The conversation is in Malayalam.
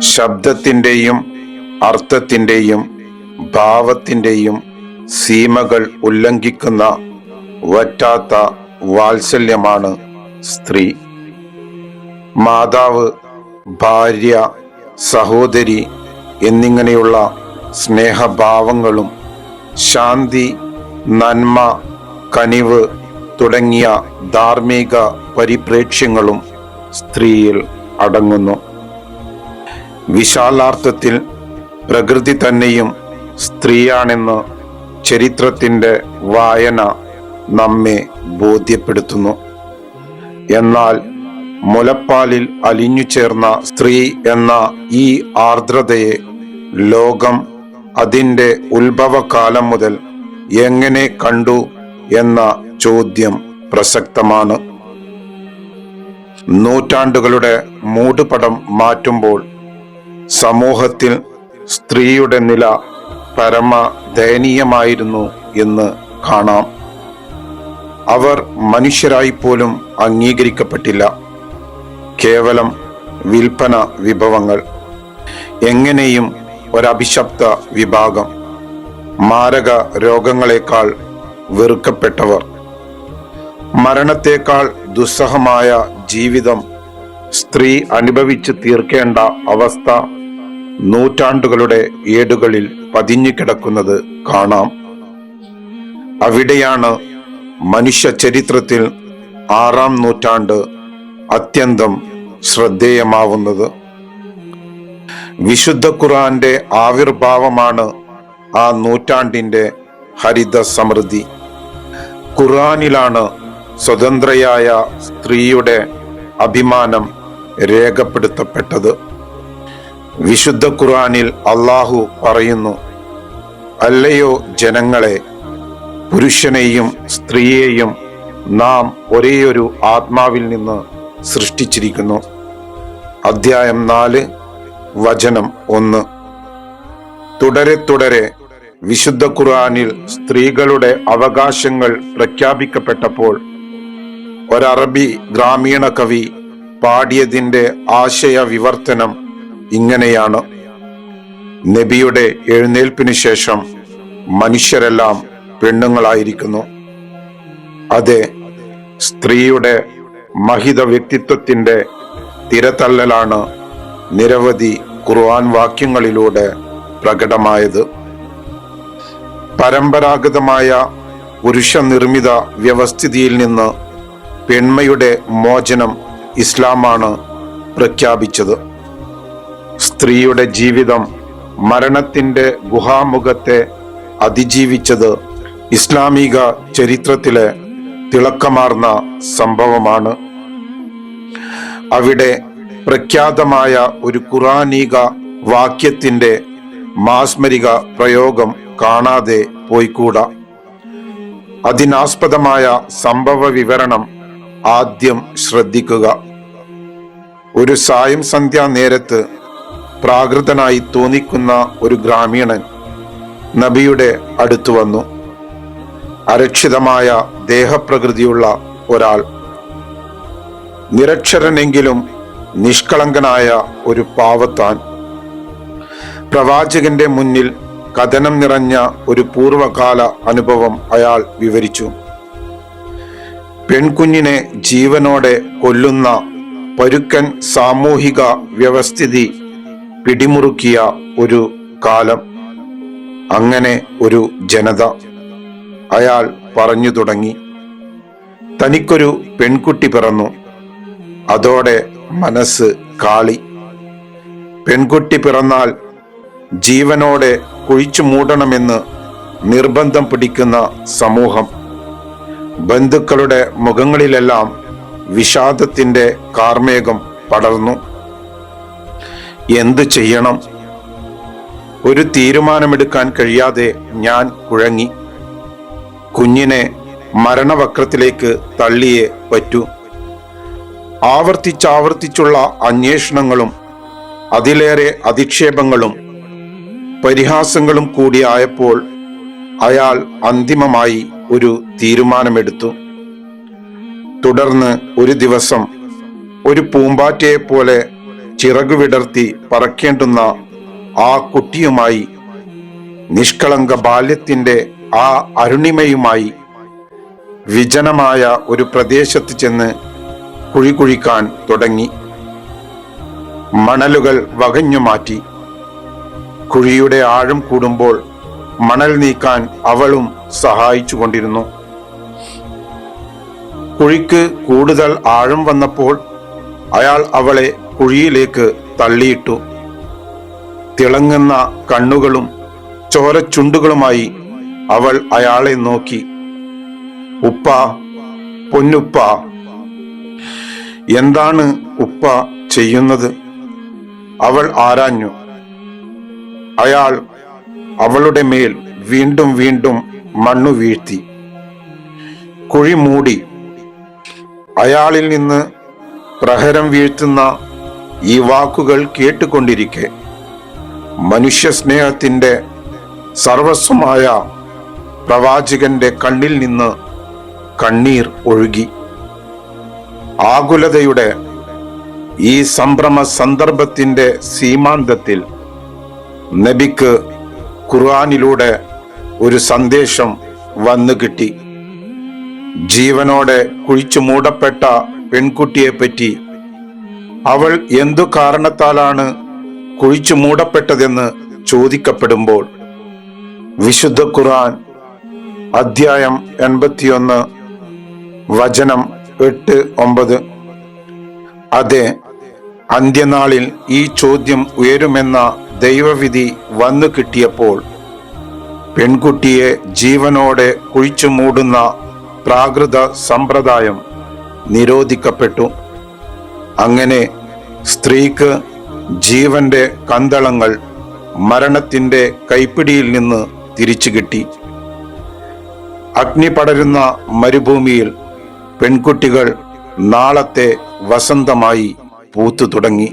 ശബ്ദത്തിന്റെയും അർത്ഥത്തിന്റെയും ഭാവത്തിന്റെയും സീമകൾ ഉല്ലംഘിക്കുന്ന വറ്റാത്ത വാത്സല്യമാണ് സ്ത്രീ. മാതാവ് ഭാര്യ സഹോദരി എന്നിങ്ങനെയുള്ള സ്നേഹഭാവങ്ങളും ശാന്തി നന്മ കനിവ് തുടങ്ങിയ ധാർമ്മിക പരിപ്രേക്ഷ്യങ്ങളും സ്ത്രീയിൽ അടങ്ങുന്നു. വിശാലാർത്ഥത്തിൽ പ്രകൃതി തന്നെയും സ്ത്രീയാണെന്ന് ചരിത്രത്തിന്റെ വായന നമ്മെ ബോധ്യപ്പെടുത്തുന്നു. എന്നാൽ മുലപ്പാലിൽ അലിഞ്ഞു ചേർന്ന സ്ത്രീ എന്ന ഈ ആർദ്രതയെ ലോകം അതിന്റെ ഉത്ഭവകാലം മുതൽ എങ്ങനെ കണ്ടു എന്ന ചോദ്യം പ്രസക്തമാണ്. നൂറ്റാണ്ടുകളുടെ മൂടുപടം മാറ്റുമ്പോൾ സമൂഹത്തിൽ സ്ത്രീയുടെ നില പരമ ദയനീയമായിരുന്നു എന്ന് കാണാം. അവർ മനുഷ്യരായി പോലും അംഗീകരിക്കപ്പെട്ടില്ല. കേവലം വിൽപ്പന വിഭവങ്ങൾ. എങ്ങനെയും ഒരഭിശപ്ത വിഭാഗം. മാരക രോഗങ്ങളെക്കാൾ വെറുക്കപ്പെട്ടവർ. മരണത്തേക്കാൾ ദുസ്സഹമായ ജീവിതം സ്ത്രീ അനുഭവിച്ചു തീർക്കേണ്ട അവസ്ഥ നൂറ്റാണ്ടുകളുടെ ഏടുകളിൽ പതിഞ്ഞുകിടക്കുന്നത് കാണാം. അവിടെയാണ് മനുഷ്യ ചരിത്രത്തിൽ ആറാം നൂറ്റാണ്ട് അത്യന്തം ശ്രദ്ധേയമാവുന്നത്. വിശുദ്ധ ഖുറാന്റെ ആവിർഭാവമാണ് ആ നൂറ്റാണ്ടിന്റെ ഹരിത സമൃദ്ധി ഖുറാനിലാണ് സ്വതന്ത്രയായ സ്ത്രീയുടെ അഭിമാനം രേഖപ്പെടുത്തപ്പെട്ടത്. വിശുദ്ധ ഖുറാനിൽ അള്ളാഹു പറയുന്നു അല്ലയോ ജനങ്ങളെ പുരുഷനെയും സ്ത്രീയെയും നാം ഒരേയൊരു ആത്മാവിൽ നിന്ന് സൃഷ്ടിച്ചിരിക്കുന്നു. അധ്യായം നാല് വചനം ഒന്ന്. തുടരെ തുടരെ വിശുദ്ധ ഖുർആാനിൽ സ്ത്രീകളുടെ അവകാശങ്ങൾ പ്രഖ്യാപിക്കപ്പെട്ടപ്പോൾ ഒരറബി ഗ്രാമീണ കവി പാടിയതിന്റെ ആശയ വിവർത്തനം ഇങ്ങനെയാണ്. നബിയുടെ എഴുന്നേൽപ്പിന് ശേഷം മനുഷ്യരെല്ലാം പെണ്ണുങ്ങളായിരിക്കുന്നു. അതെ സ്ത്രീയുടെ മഹിത വ്യക്തിത്വത്തിന്റെ തിരതള്ളലാണ് നിരവധി ഖുർആൻ വാക്യങ്ങളിലൂടെ പ്രകടമായത്. പരമ്പരാഗതമായ പുരുഷ നിർമ്മിത വ്യവസ്ഥിതിയിൽ നിന്ന് പെൺമയുടെ മോചനം ഇസ്ലാമാണ് പ്രഖ്യാപിച്ചത്. സ്ത്രീയുടെ ജീവിതം മരണത്തിന്റെ ഗുഹാമുഖത്തെ അതിജീവിച്ചത് ഇസ്ലാമിക ചരിത്രത്തിലെ തിളക്കമാർന്ന സംഭവമാണ്. അവിടെ പ്രഖ്യാതമായ ഒരു ഖുറാനീക വാക്യത്തിന്റെ മാസ്മരിക പ്രയോഗം കാണാതെ പോയിക്കൂടാ. അതിനാസ്പദമായ സംഭവ വിവരണം ആദ്യം ശ്രദ്ധിക്കുക. ഒരു സായം സന്ധ്യാ നേരത്ത് പ്രാകൃതനായി തോന്നിക്കുന്ന ഒരു ഗ്രാമീണൻ നബിയുടെ അടുത്തു വന്നു. അരക്ഷിതമായ ദേഹപ്രകൃതിയുള്ള ഒരാൾ. നിരക്ഷരനെങ്കിലും നിഷ്കളങ്കനായ ഒരു പാവത്താൻ. പ്രവാചകന്റെ മുന്നിൽ കഥനം നിറഞ്ഞ ഒരു പൂർവകാല അനുഭവം അയാൾ വിവരിച്ചു. പെൺകുഞ്ഞിനെ ജീവനോടെ കൊല്ലുന്ന പരുക്കൻ സാമൂഹിക വ്യവസ്ഥിതി പിടിമുറുക്കിയ ഒരു കാലം. അങ്ങനെ ഒരു ജനത. അയാൾ പറഞ്ഞു തുടങ്ങി. തനിക്കൊരു പെൺകുട്ടി പിറന്നു. അതോടെ മനസ്സ് കാളി. പെൺകുട്ടി പിറന്നാൽ ജീവനോടെ കുഴിച്ചു മൂടണമെന്ന് നിർബന്ധം പിടിക്കുന്ന സമൂഹം. ബന്ധുക്കളുടെ മുഖങ്ങളിലെല്ലാം വിഷാദത്തിന്റെ കാർമേഘം പടർന്നു. എന്തു ചെയ്യണം? ഒരു തീരുമാനമെടുക്കാൻ കഴിയാതെ ഞാൻ കുഴങ്ങി. കുഞ്ഞിനെ മരണവക്രത്തിലേക്ക് തള്ളിയേ പറ്റൂ. ആവർത്തിച്ചാവർത്തിച്ചുള്ള അന്വേഷണങ്ങളും അതിലേറെ അധിക്ഷേപങ്ങളും പരിഹാസങ്ങളും കൂടിയായപ്പോൾ അയാൾ അന്തിമമായി ഒരു തീരുമാനമെടുത്തു. തുടർന്ന് ഒരു ദിവസം ഒരു പൂമ്പാറ്റയെ പോലെ ചിറകു വിടർത്തി പറക്കേണ്ടുന്ന ആ കുട്ടിയുമായി നിഷ്കളങ്ക ബാല്യത്തിന്റെ ആ അരുണിമയുമായി വിജനമായ ഒരു പ്രദേശത്ത് ചെന്ന് കുഴി കുഴിക്കാൻ തുടങ്ങി. മണലുകൾ വകഞ്ഞു മാറ്റി. കുഴിയുടെ ആഴം കൂടുമ്പോൾ മണൽ നീക്കാൻ അവളും സഹായിച്ചു കൊണ്ടിരുന്നു കുഴിക്ക് കൂടുതൽ ആഴം വന്നപ്പോൾ അയാൾ അവളെ കുഴിയിലേക്ക് തള്ളിയിട്ടു. തിളങ്ങുന്ന കണ്ണുകളും ചോരച്ചുണ്ടുകളുമായി അവൾ അയാളെ നോക്കി. ഉപ്പ പൊന്നുപ്പ എന്താണ് ഉപ്പ ചെയ്യുന്നത്? അവൾ ആരാഞ്ഞു. അയാൾ അവളുടെ മേൽ വീണ്ടും വീണ്ടും മണ്ണു വീഴ്ത്തി. കുഴി മൂടി. അയാളിൽ നിന്ന് പ്രഹരം വീഴ്ത്തുന്ന ഈ വാക്കുകൾ കേട്ടുകൊണ്ടിരിക്കെ മനുഷ്യ സ്നേഹത്തിന്റെ സർവസ്വമായ പ്രവാചകന്റെ കണ്ണിൽ നിന്ന് കണ്ണീർ ഒഴുകി. ആകുലതയുടെ ഈ സംഭ്രമ സന്ദർഭത്തിന്റെ സീമാന്തത്തിൽ നബിക്ക് ഖുർആാനിലൂടെ ഒരു സന്ദേശം വന്നു കിട്ടി. ജീവനോടെ കുഴിച്ചു മൂടപ്പെട്ട പെൺകുട്ടിയെപ്പറ്റി അവൾ എന്തു കാരണത്താലാണ് കുഴിച്ചു മൂടപ്പെട്ടതെന്ന് ചോദിക്കപ്പെടുമ്പോൾ വിശുദ്ധ ഖുർആൻ അധ്യായം എൺപത്തിയൊന്ന് വചനം എട്ട് ഒമ്പത്. അതെ അന്ത്യനാളിൽ ഈ ചോദ്യം ഉയരുമെന്ന ദൈവവിധി വന്നു കിട്ടിയപ്പോൾ പെൺകുട്ടിയെ ജീവനോടെ കുഴിച്ചു മൂടുന്ന പ്രാകൃത സമ്പ്രദായം നിരോധിക്കപ്പെട്ടു. അങ്ങനെ സ്ത്രീക്ക് ജീവന്റെ കന്തളങ്ങൾ മരണത്തിന്റെ കൈപ്പിടിയിൽ നിന്ന് തിരിച്ചു കിട്ടി. അഗ്നി പടരുന്ന മരുഭൂമിയിൽ പെൺകുട്ടികൾ നാളത്തെ വസന്തമായി പൂത്തു തുടങ്ങി.